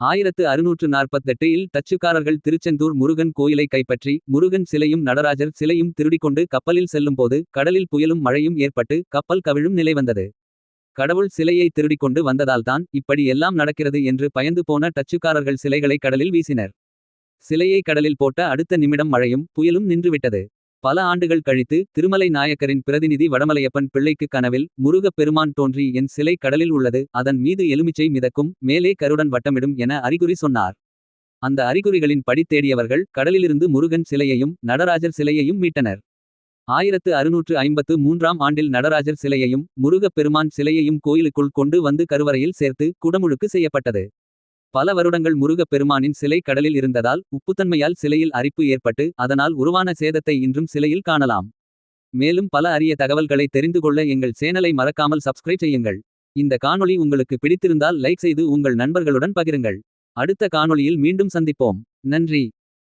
ஆயிரத்து அறுநூற்று நாற்பத்தெட்டு இல் டச்சுக்காரர்கள் திருச்செந்தூர் முருகன் கோயிலை கைப்பற்றி முருகன் சிலையும் நடராஜர் சிலையும் திருடிக்கொண்டு கப்பலில் செல்லும்போது கடலில் புயலும் மழையும் ஏற்பட்டு கப்பல் கவிழும் நிலை வந்தது. கடவுள் சிலையை திருடிக்கொண்டு வந்ததால்தான் இப்படி எல்லாம் நடக்கிறது என்று பயந்து போன டச்சுக்காரர்கள் சிலைகளை கடலில் வீசினர். சிலையை கடலில் போட்ட அடுத்த நிமிடம் மழையும் புயலும் நின்றுவிட்டது. பல ஆண்டுகள் கழித்து திருமலை நாயக்கரின் பிரதிநிதி வடமலையப்பன் பிள்ளைக்கு கனவில் முருகப் பெருமான் தோன்றி என் சிலை கடலில் உள்ளது அதன் மீது எலுமிச்சை மிதக்கும் மேலே கருடன் வட்டமிடும் என அறிகுறி சொன்னார். அந்த அறிகுறிகளின் படி தேடியவர்கள் கடலிலிருந்து முருகன் சிலையையும் நடராஜர் சிலையையும் மீட்டனர். ஆயிரத்து அறுநூற்று ஐம்பத்து மூன்றாம் ஆண்டில் நடராஜர் சிலையையும் முருகப் பெருமான் சிலையையும் கோயிலுக்குள் கொண்டு வந்து கருவறையில் சேர்த்து குடமுழுக்கு செய்யப்பட்டது. பல வருடங்கள் முருகப் பெருமானின் சிலை கடலில் இருந்ததால் உப்புத்தன்மையால் சிலையில் அரிப்பு ஏற்பட்டு அதனால் உருவான சேதத்தை இன்றும் சிலையில் காணலாம். மேலும் பல அரிய தகவல்களை தெரிந்து கொள்ள எங்கள் சேனலை மறக்காமல் சப்ஸ்கிரைப் செய்யுங்கள். இந்த காணொளி உங்களுக்கு பிடித்திருந்தால் லைக் செய்து உங்கள் நண்பர்களுடன் பகிருங்கள். அடுத்த காணொளியில் மீண்டும் சந்திப்போம். நன்றி.